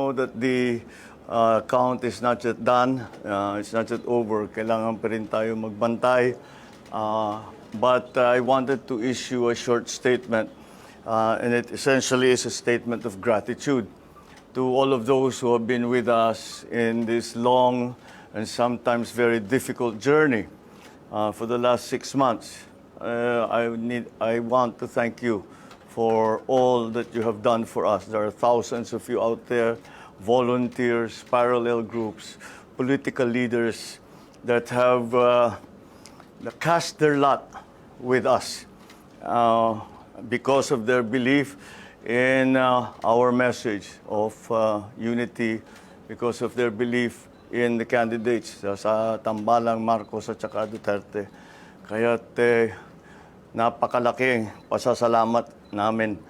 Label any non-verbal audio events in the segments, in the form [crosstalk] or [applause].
know that the uh, count is not yet done, uh, it's not yet over. Kailangan pa rin tayo magbantay. Uh, but I wanted to issue a short statement, uh, and it essentially is a statement of gratitude to all of those who have been with us in this long and sometimes very difficult journey uh, for the last six months. Uh, I, need, I want to thank you for all that you have done for us. There are thousands of you out there, volunteers, parallel groups, political leaders that have uh, cast their lot with us uh, because of their belief in uh, our message of uh, unity, because of their belief in the candidates uh, sa Tambalang, Marcos at saka Duterte. Kaya't eh, napakalaking pasasalamat namin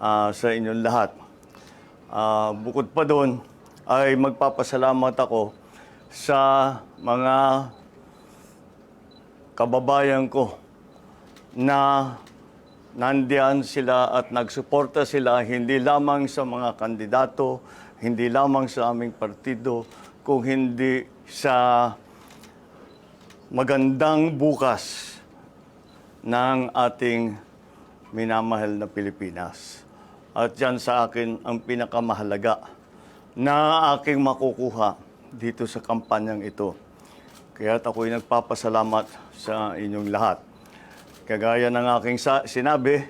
ah, sa inyong lahat. Ah, bukod pa doon, ay magpapasalamat ako sa mga kababayan ko na nandiyan sila at nagsuporta sila hindi lamang sa mga kandidato, hindi lamang sa aming partido, kung hindi sa magandang bukas ng ating minamahal na Pilipinas. At yan sa akin ang pinakamahalaga na aking makukuha dito sa kampanyang ito. Kaya ako'y nagpapasalamat sa inyong lahat. Kagaya ng aking sinabi,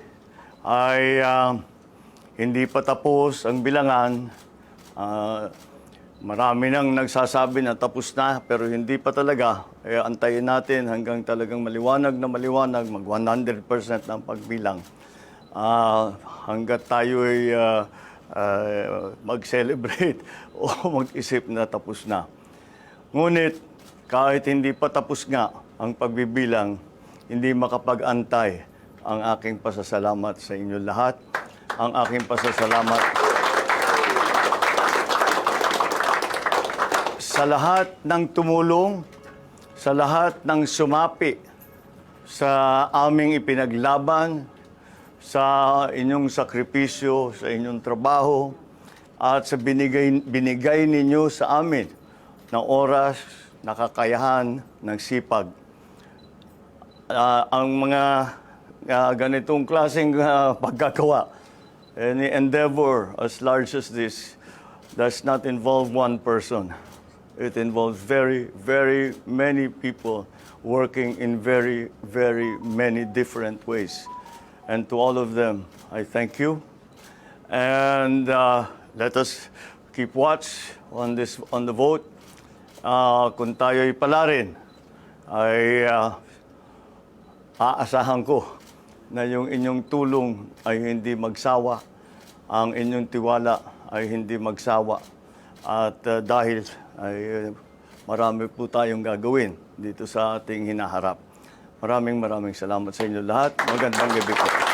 ay ah, hindi pa tapos ang bilangan. Ah, marami nang nagsasabi na tapos na, pero hindi pa talaga. Eh, antayin natin hanggang talagang maliwanag na maliwanag, mag 100% ng pagbilang. Ah, hanggat tayo ay ah, ah, mag-celebrate [laughs] o mag-isip na tapos na. Ngunit kahit hindi pa tapos nga ang pagbibilang, hindi makapag-antay ang aking pasasalamat sa inyo lahat. Ang aking pasasalamat sa lahat ng tumulong, sa lahat ng sumapi sa aming ipinaglaban, sa inyong sakripisyo, sa inyong trabaho, at sa binigay, binigay ninyo sa amin na oras, nakakayahan, ng sipag. Ah, ang mga ah, ganitong klaseng ah, pagkagawa, any endeavor as large as this does not involve one person. It involves very, very many people working in very, very many different ways. And to all of them, I thank you. And uh, let us keep watch on this on the vote. Uh, kung tayo'y palarin, ay uh, aasahan ko na yung inyong tulong ay hindi magsawa, ang inyong tiwala ay hindi magsawa. At uh, dahil ay marami po tayong gagawin dito sa ating hinaharap. Maraming maraming salamat sa inyo lahat. Magandang gabi po.